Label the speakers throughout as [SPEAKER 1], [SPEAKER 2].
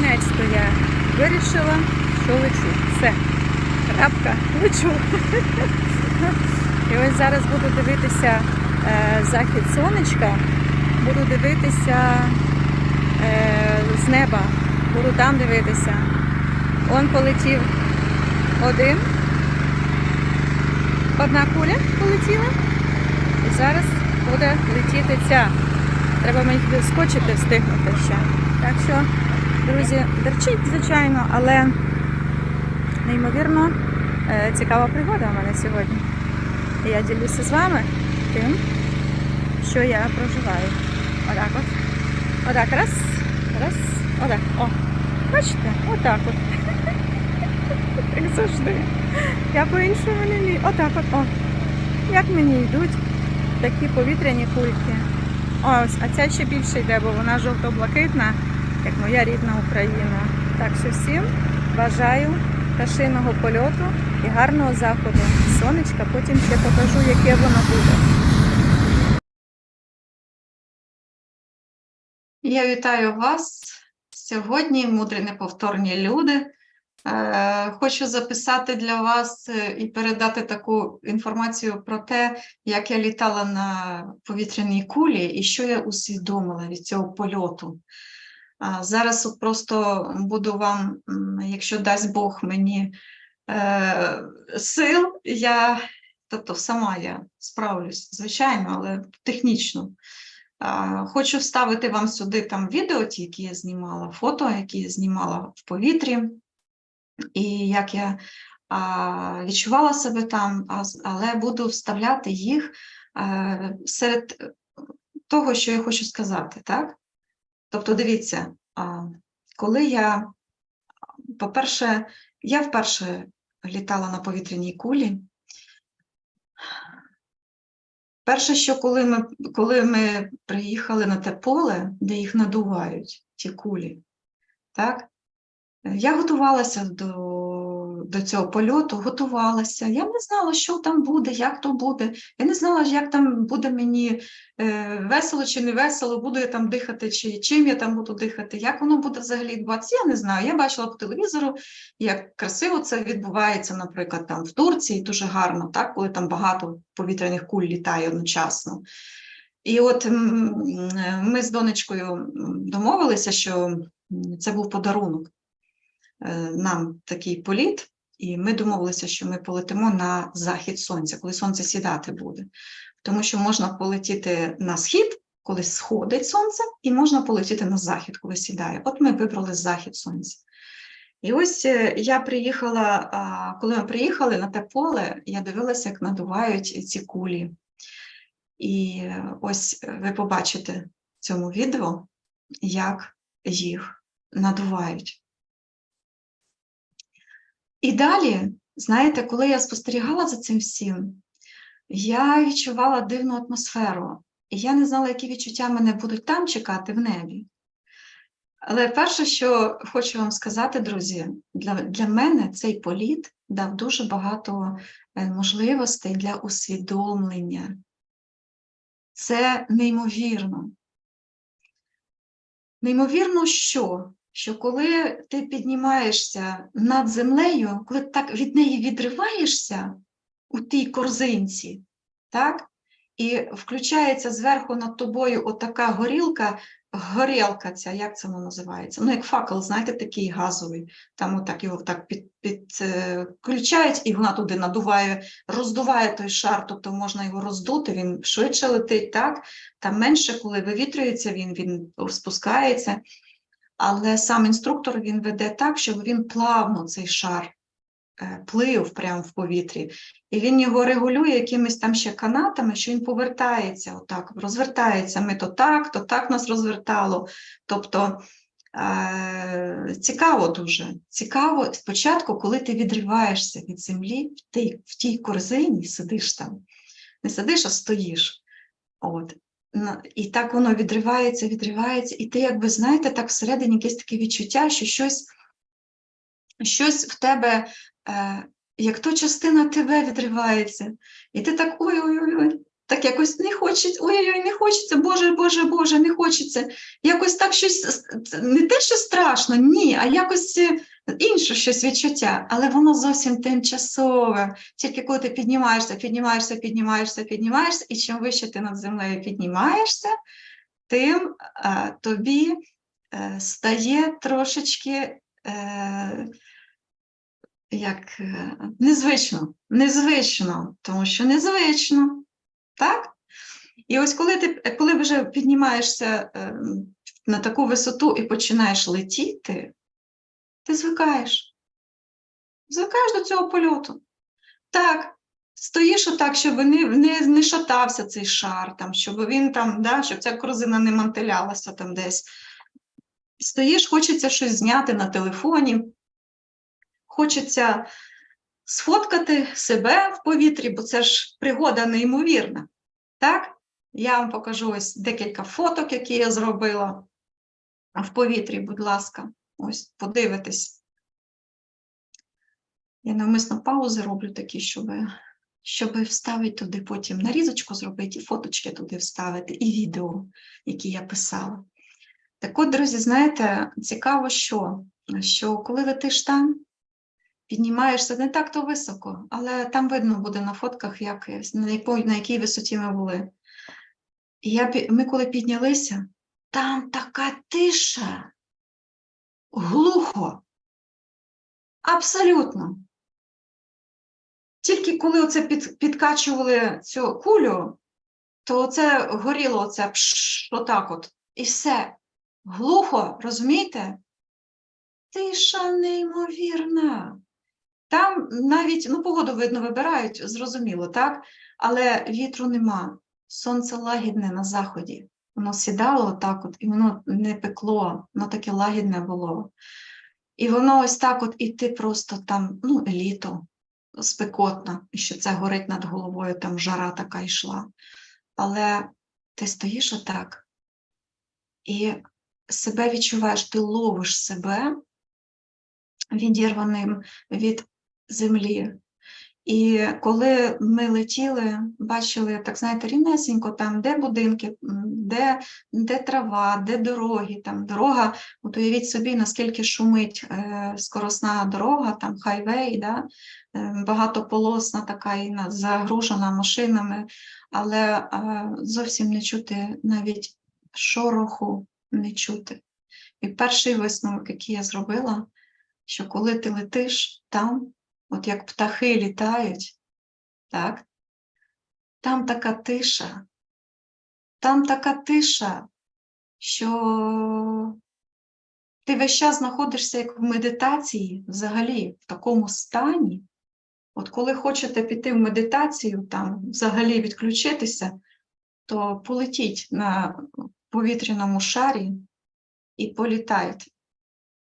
[SPEAKER 1] кінець-то я вирішила, що лечу. Все. Крапка, лечу. І ось зараз буду дивитися е, захід сонечка, буду дивитися е, з неба, буду там дивитися. Он полетів один. Одна куля полетіла. І зараз буде летіти ця. Треба мені скочити, встигнути ще. Так що, друзі, дерчить, звичайно, але неймовірно е, цікава пригода у мене сьогодні. Я ділюся з вами тим, що я проживаю. Отак от. Отак, раз, раз, отак. О. Бачите? Отак от. Як завжди. Я по-іншому не вмію. Отак от. О. Як мені йдуть такі повітряні кульки. Ось, а ця ще більше йде, бо вона жовто-блакитна, як моя рідна Україна. Так що всім бажаю пташиного польоту і гарного заходу. Сонечка, потім ще покажу, яке воно буде.
[SPEAKER 2] Я вітаю вас сьогодні, мудрі неповторні люди. Е, Хочу записати для вас е, і передати таку інформацію про те, як я літала на повітряній кулі і що я усвідомила від цього польоту. Зараз просто буду вам, якщо дасть Бог мені е, сил, я, тобто сама я справлюсь, звичайно, але технічно. Хочу вставити вам сюди там відео, які я знімала, фото, які я знімала в повітрі, і як я відчувала себе там, але буду вставляти їх е, серед того, що я хочу сказати, так? Тобто, дивіться, коли я, по-перше, я вперше літала на повітряній кулі. Перше, що коли ми, коли ми приїхали на те поле, де їх надувають, ті кулі, так? Я готувалася до, до цього польоту, готувалася. Я не знала, що там буде, як то буде. Я не знала, як там буде мені е, весело чи не весело, буду я там дихати, чи чим я там буду дихати, як воно буде взагалі відбуватися. Я не знаю. Я бачила по телевізору, як красиво це відбувається, наприклад, там в Турції дуже гарно, так, коли там багато повітряних куль літає одночасно. І от ми з донечкою домовилися, що це був подарунок нам такий політ, і ми домовилися, що ми полетимо на захід сонця, коли сонце сідати буде. Тому що можна полетіти на схід, коли сходить сонце, і можна полетіти на захід, коли сідає. От ми вибрали захід сонця. І ось е, я приїхала, коли ми приїхали на те поле, я дивилася, як надувають ці кулі. І е, ось е, ви побачите в цьому відео, як їх надувають. І далі, знаєте, коли я спостерігала за цим всім, я відчувала дивну атмосферу. І я не знала, які відчуття мене будуть там чекати в небі. Але перше, що хочу вам сказати, друзі, для, для мене цей політ дав дуже багато е, можливостей для усвідомлення. Це неймовірно. Неймовірно, що? Що коли ти піднімаєшся над землею, коли так від неї відриваєшся у тій корзинці, так? І включається зверху над тобою отака горілка, горілка ця, як це воно називається? Ну, як факел, знаєте, такий газовий. Там отак його так під, під, е, включають, і вона туди надуває, роздуває той шар, тобто можна його роздути, він швидше летить, так? Там менше, коли вивітрюється, він, він спускається. Але сам інструктор він веде так, щоб він плавно цей шар е, плив прямо в повітрі. І він його регулює якимись там ще канатами, що він повертається отак, розвертається. Ми то так, то так нас розвертало. Тобто е- цікаво дуже. Цікаво спочатку, коли ти відриваєшся від землі тій, в тій корзині, сидиш там. Не сидиш, а стоїш. От. І так воно відривається, відривається, і ти, якби знаєте, так всередині якесь таке відчуття, що щось, щось в тебе, е, як то частина тебе відривається, і ти так ой-ой-ой, Так якось не хочеться, ой-ой, не хочеться, Боже, Боже, Боже, не хочеться. Якось так щось не те, що страшно, ні, а якось е, інше щось відчуття, але воно зовсім тимчасове. Тільки коли ти піднімаєшся, піднімаєшся, піднімаєшся, піднімаєшся, і чим вище ти над землею піднімаєшся, тим е, тобі е, стає трошечки е, як незвично, незвично, тому що незвично, так? І ось коли ти коли вже піднімаєшся е, на таку висоту і починаєш летіти, ти звикаєш. Звикаєш до цього польоту. Так, стоїш отак, щоб не, не, не шатався цей шар, там, щоб він там, да, щоб ця корзина не мантилялася там десь. Стоїш, хочеться щось зняти на телефоні, хочеться сфоткати себе в повітрі, бо це ж пригода неймовірна. Так? Я вам покажу ось декілька фоток, які я зробила в повітрі, будь ласка. Ось подивитись. Я навмисно паузи роблю такі, щоб, щоб вставити туди потім нарізочку зробити, і фоточки туди вставити, і відео, які я писала. Так от, друзі, знаєте, цікаво, що, що коли летиш там, піднімаєшся не так то високо, але там видно буде на фотках, як, на, якій, на якій висоті ми були. І я, ми коли піднялися, там така тиша, глухо, абсолютно. Тільки коли оце під, підкачували цю кулю, то це горіло оце пш, отак от, і все. Глухо, розумієте? Тиша неймовірна. Там навіть, ну, погоду, видно, вибирають, зрозуміло, так? Але вітру нема. Сонце лагідне на заході. Воно сідало отак от, і воно не пекло, воно таке лагідне було. І воно ось так от, і ти просто там, ну, літо, спекотно, і що це горить над головою, там жара така йшла. Але ти стоїш отак і себе відчуваєш, ти ловиш себе відірваним від землі. І коли ми летіли, бачили, так знаєте, рівнесенько там, де будинки, де, де трава, де дороги, там дорога, от уявіть собі, наскільки шумить е, скоросна дорога, там хайвей, да? е, багатополосна така і загружена машинами, але е, зовсім не чути навіть шороху не чути. І перший висновок, який я зробила, що коли ти летиш там, от як птахи літають, так, там така тиша, там така тиша, що ти весь час знаходишся як в медитації, взагалі, в такому стані. От коли хочете піти в медитацію, там взагалі відключитися, то полетіть на повітряному шарі і політайте.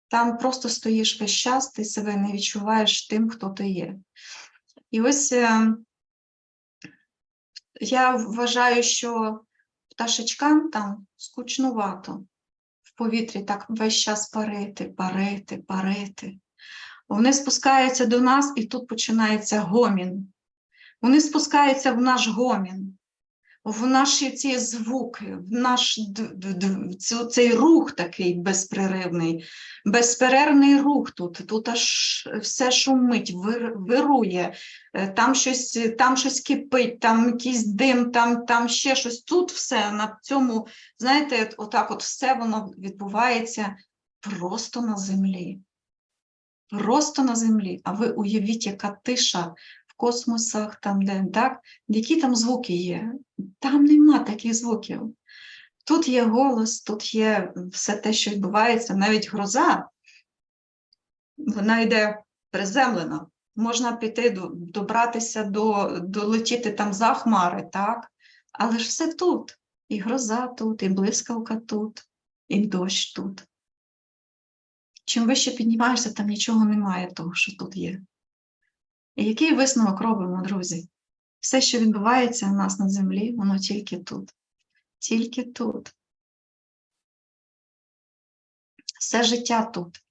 [SPEAKER 2] Там просто стоїш весь час, ти себе не відчуваєш тим, хто ти є. І ось е, я вважаю, що пташечкам там скучнувато в повітрі так весь час парити, парити, парити. Вони спускаються до нас, і тут починається гомін. Вони спускаються в наш гомін, в наші ці звуки, в наш цей рух такий безперервний, безперервний рух тут. Тут аж все шумить, вир- вирує, е, там щось, там щось кипить, там якийсь дим, там, там ще щось. Тут все на цьому, знаєте, отак от все воно відбувається просто на землі. Просто на землі. А ви уявіть, яка тиша космосах, там, де так, які там звуки є. Там нема таких звуків. Тут є голос, тут є все те, що відбувається, навіть гроза, вона йде приземлена. Можна піти, добратися до, долетіти там за хмари, так? Але ж все тут. І гроза тут, і блискавка тут, і дощ тут. Чим вище піднімаєшся, там нічого немає того, що тут є. І який висновок робимо, друзі? Все, що відбувається у нас на землі, воно тільки тут. Тільки тут. Все життя тут.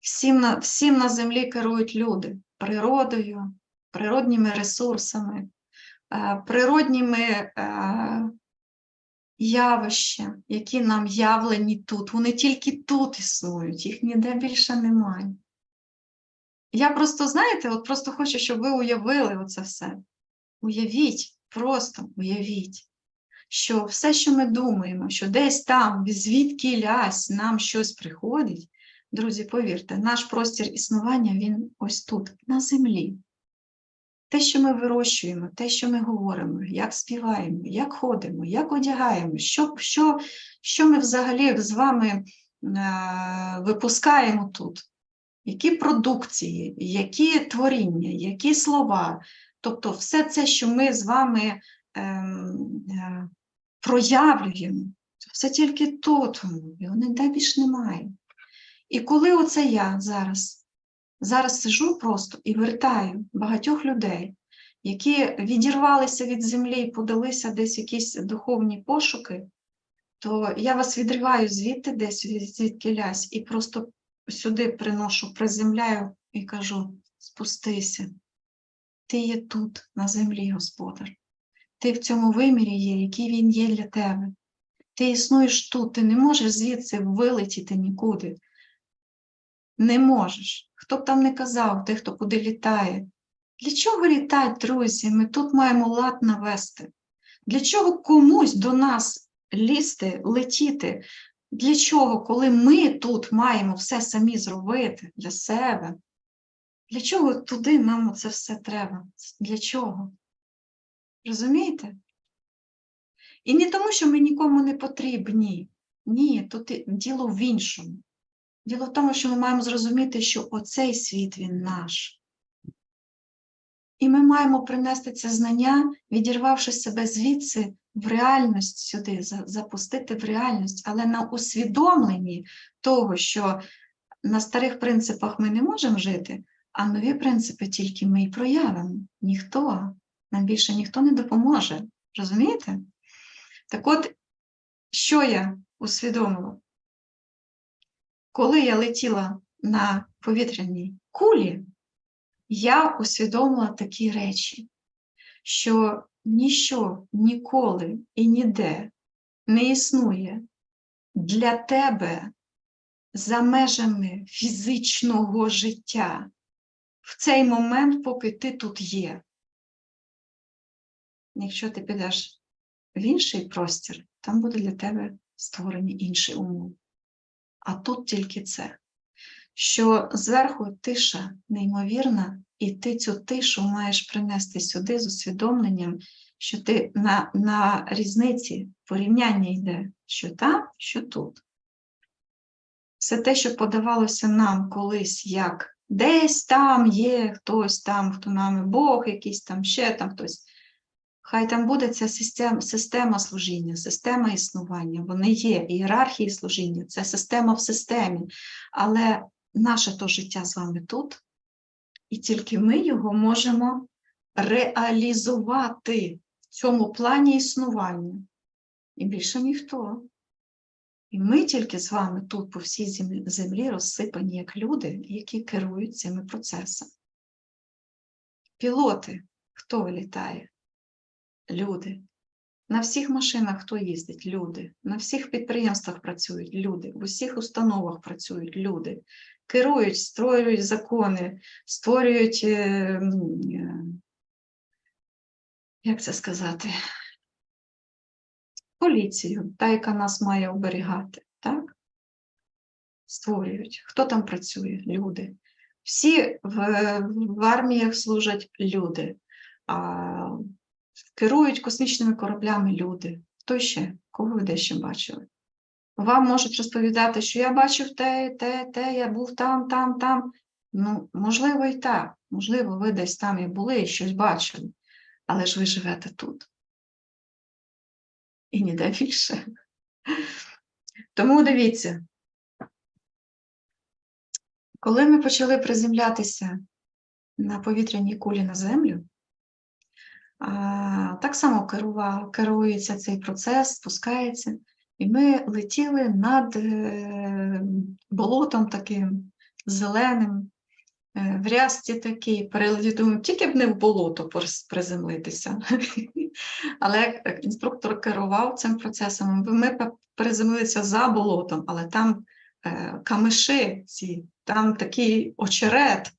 [SPEAKER 2] Всім на, всім на землі керують люди природою, природніми ресурсами, е, природніми е, явища, які нам явлені тут. Вони тільки тут існують, їх ніде більше немає. Я просто, знаєте, от просто хочу, щоб ви уявили оце все. Уявіть, просто уявіть, що все, що ми думаємо, що десь там, звідки лясь нам щось приходить, друзі, повірте, наш простір існування, він ось тут, на землі. Те, що ми вирощуємо, те, що ми говоримо, як співаємо, як ходимо, як одягаємо, що, що, що ми взагалі з вами е, випускаємо тут, які продукції, які творіння, які слова. Тобто все це, що ми з вами ем, е, проявлюємо, все тільки тут, його ніде більш немає. І коли оце я зараз, зараз сижу просто і вертаю багатьох людей, які відірвалися від землі і подалися десь якісь духовні пошуки, то я вас відриваю звідти десь, звідки лясь, і просто сюди приношу, приземляю і кажу: спустися. Ти є тут, на землі, Господар. Ти в цьому вимірі є, який він є для тебе. Ти існуєш тут, ти не можеш звідси вилетіти нікуди. Не можеш. Хто б там не казав, ти, хто куди літає. Для чого літати, друзі? Ми тут маємо лад навести. Для чого комусь до нас лізти, летіти? Для чого, коли ми тут маємо все самі зробити для себе? Для чого туди нам це все треба? Для чого? Розумієте? І не тому, що ми нікому не потрібні. Ні, тут діло в іншому. Діло в тому, що ми маємо зрозуміти, що оцей світ він наш. І ми маємо принести це знання, відірвавши себе звідси в реальність сюди, запустити в реальність, але на усвідомленні того, що на старих принципах ми не можемо жити, а нові принципи тільки ми і проявимо. Ніхто, нам більше ніхто не допоможе. Розумієте? Так от, що я усвідомила? Коли я летіла на повітряній кулі, я усвідомила такі речі, що ніщо ніколи і ніде не існує для тебе за межами фізичного життя в цей момент, поки ти тут є. Якщо ти підеш в інший простір, там буде для тебе створені інші умови. А тут тільки це, що зверху тиша неймовірна, і ти цю тишу маєш принести сюди з усвідомленням, що ти на, на різниці порівняння йде, що там, що тут. Все те, що подавалося нам колись як десь там є хтось там, хто нами Бог, якийсь там ще там хтось. Хай там буде ця система, система служіння, система існування, вони є, ієрархії служіння, це система в системі. Але наше то життя з вами тут, і тільки ми його можемо реалізувати в цьому плані існування. І більше ніхто. І ми тільки з вами тут по всій землі, розсипані як люди, які керують цими процесами. Пілоти, хто літає? Люди. На всіх машинах хто їздить? Люди. На всіх підприємствах працюють люди, в усіх установах працюють люди. Керують, створюють закони, створюють, е, м, е, як це сказати, поліцію, та, яка нас має оберігати, так? Створюють. Хто там працює? Люди. Всі в, в арміях служать люди. А, керують космічними кораблями люди. Хто ще? Кого ви де ще бачили? Вам можуть розповідати, що я бачив те, те, те, я був там, там, там. Ну, можливо, і так. Можливо, ви десь там і були, і щось бачили. Але ж ви живете тут. І ніде більше. Тому дивіться, коли ми почали приземлятися на повітряній кулі на землю, так само керував, керується цей процес, спускається, і ми летіли над е, болотом таким зеленим, в рясті такий, перелеті, думаю, тільки б не в болото приземлитися. Але як інструктор керував цим процесом. Ми приземлилися за болотом, але там камиши, ці, там такий очерет.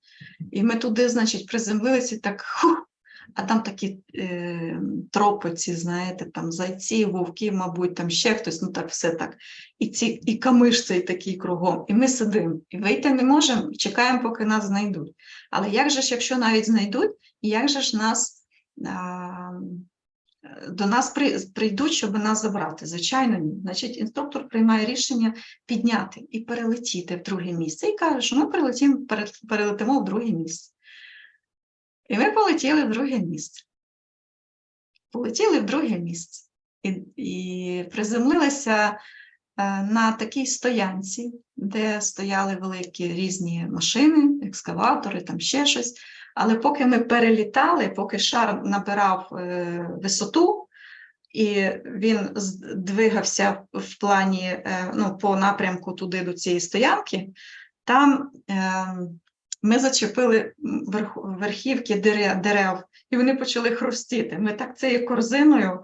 [SPEAKER 2] І ми туди, значить, приземлилися так хух, а там такі е, тропи, знаєте, там зайці, вовки, мабуть, там ще хтось, ну так все так. І ці і камиш цей такий кругом. І ми сидимо, і вийти не можемо, чекаємо, поки нас знайдуть. Але як же ж, якщо навіть знайдуть, як же ж нас а, до нас при, прийдуть, щоб нас забрати? Звичайно, ні. Значить, інструктор приймає рішення підняти і перелетіти в друге місце. І каже, що ми прилетім, перелетимо в друге місце. І ми полетіли в друге місце. Полетіли в друге місце. І, і приземлилися е, на такій стоянці, де стояли великі різні машини, екскаватори, там ще щось. Але поки ми перелітали, поки шар набирав е, висоту, і він з- двигався в плані е, ну, по напрямку туди до цієї стоянки, там е, ми зачепили верхівки дерев, і вони почали хрустіти. Ми так цією корзиною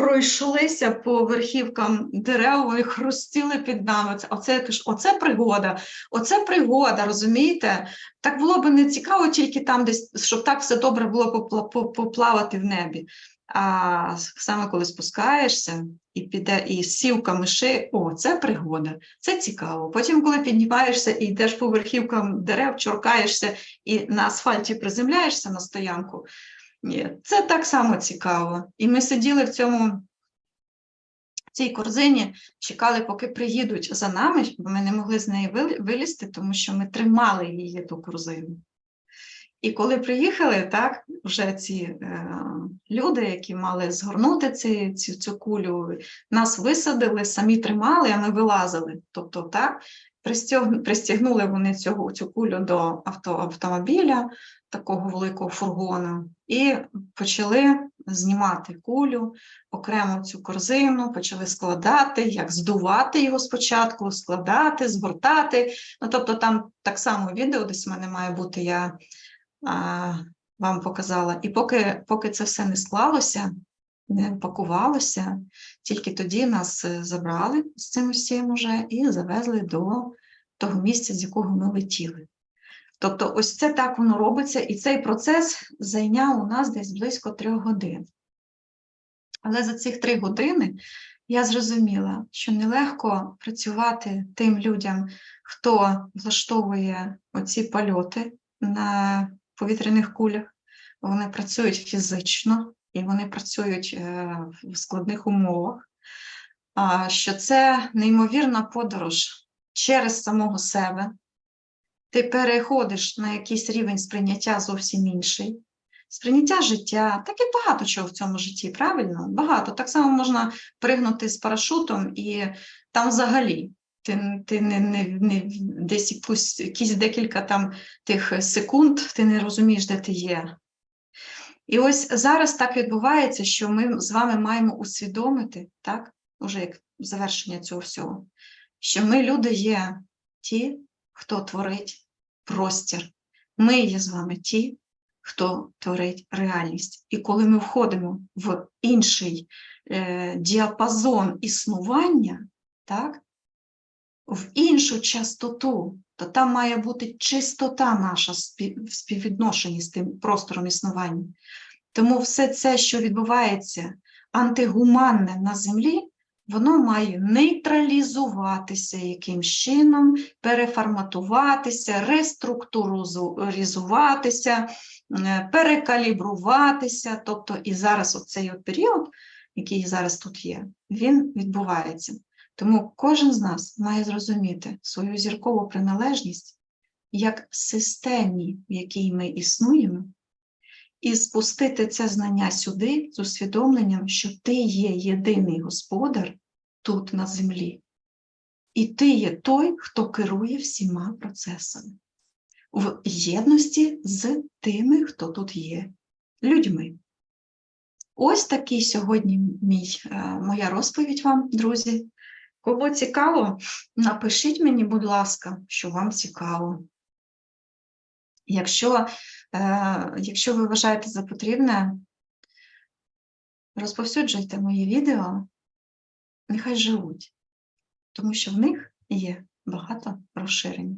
[SPEAKER 2] пройшлися по верхівкам дерев, вони хрустіли під нами. Оце, оце пригода, оце пригода, розумієте? Так було б не цікаво тільки там десь, щоб так все добре було поплавати в небі. А саме коли спускаєшся і піде і сів камиші, о, це пригода, це цікаво. Потім, коли піднімаєшся і йдеш по верхівкам дерев, чоркаєшся і на асфальті приземляєшся на стоянку, це так само цікаво. І ми сиділи в цьому в цій корзині, чекали, поки приїдуть за нами, бо ми не могли з неї вилізти, тому що ми тримали її ту корзину. І коли приїхали, так, вже ці е, люди, які мали згорнути ці, цю, цю кулю, нас висадили, самі тримали, а ми вилазили. Тобто, так, пристягнули вони цього, цю кулю до авто, автомобіля, такого великого фургона, і почали знімати кулю, окремо цю корзину, почали складати, як здувати його спочатку, складати, згортати. Ну, тобто там так само відео десь в мене має бути, я вам показала. І поки, поки це все не склалося, не пакувалося, тільки тоді нас е, забрали з цим усім уже і завезли до того місця, з якого ми летіли. Тобто, ось це так воно робиться, і цей процес зайняв у нас десь близько трьох годин. Але за цих три години я зрозуміла, що нелегко працювати тим людям, хто влаштовує оці польоти на повітряних кулях. Вони працюють фізично і вони працюють е, в складних умовах. Що це неймовірна подорож через самого себе. Ти переходиш на якийсь рівень сприйняття зовсім інший. Сприйняття життя, так і багато чого в цьому житті, правильно? Багато. Так само можна пригнути з парашутом, і там взагалі ти, ти не, не, не десь якусь, якісь декілька там тих секунд, ти не розумієш, де ти є. І ось зараз так відбувається, що ми з вами маємо усвідомити, так, уже як завершення цього всього, що ми люди є ті, хто творить простір. Ми є з вами ті, хто творить реальність. І коли ми входимо в інший е, діапазон існування, так, в іншу частоту, то там має бути чистота наша в співвідношенні з тим простором існування. Тому все це, що відбувається антигуманне на землі, воно має нейтралізуватися якимсь чином, переформатуватися, реструктуризуватися, е, перекалібруватися. Тобто і зараз оцей от період, який зараз тут є, він відбувається. Тому кожен з нас має зрозуміти свою зіркову приналежність як системі, в якій ми існуємо, і спустити це знання сюди з усвідомленням, що ти є єдиний господар тут на землі, і ти є той, хто керує всіма процесами в єдності з тими, хто тут є людьми. Ось такий сьогодні мій, е, моя розповідь вам, друзі. Кому цікаво, напишіть мені, будь ласка, що вам цікаво.
[SPEAKER 3] Якщо, е, якщо ви вважаєте за потрібне, розповсюджуйте мої відео, нехай живуть, тому що в них є багато розширення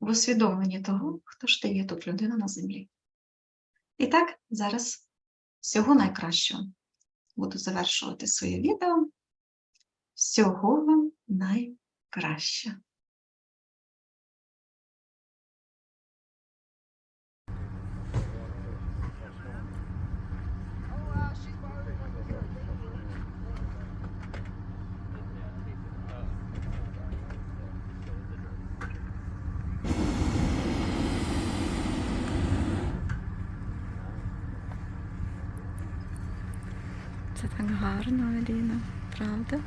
[SPEAKER 3] в усвідомленні того, хто ж ти є тут людина на землі. І так, зараз всього найкращого. Буду завершувати своє відео. Всього вам найкраще.
[SPEAKER 2] Це так гарно, Аліна, правда?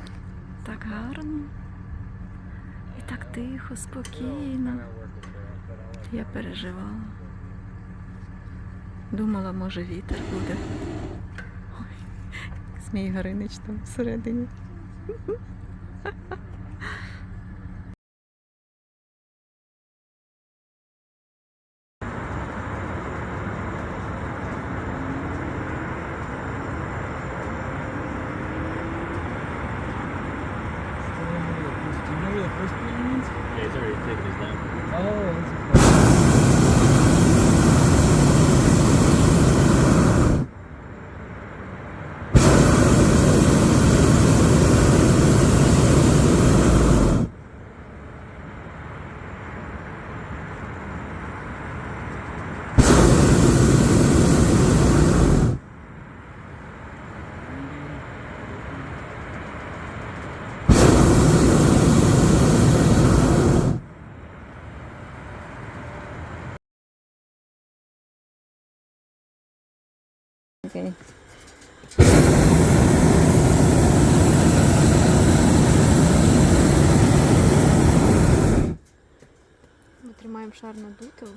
[SPEAKER 2] Так гарно. І так тихо, спокійно. Я переживала. Думала, може вітер буде. Ой, Змій Горинич там всередині.
[SPEAKER 4] The first building is?
[SPEAKER 5] Yeah, he's already taken his down.
[SPEAKER 4] Oh,
[SPEAKER 2] Окей.
[SPEAKER 6] Ми тримаємо шар надутим.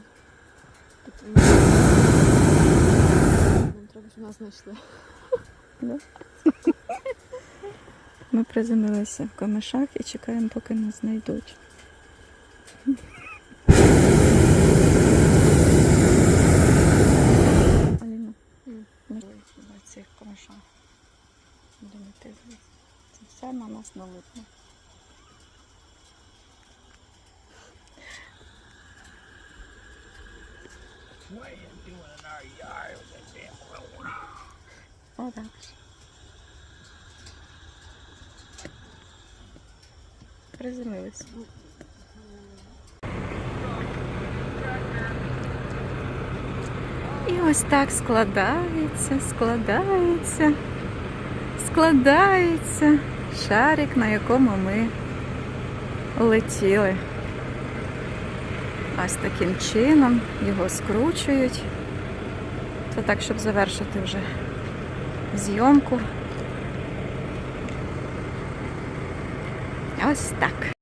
[SPEAKER 6] Нам треба, щоб нас знайшли.
[SPEAKER 2] Ми приземлилися в камешах і чекаємо, поки нас знайдуть. Це все на нас налипне. Отак. Приземлилися. І ось так складається, складається, складається Шарик, на якому ми летіли. Ось таким чином його скручують. Це так, щоб завершити вже зйомку. Ось так.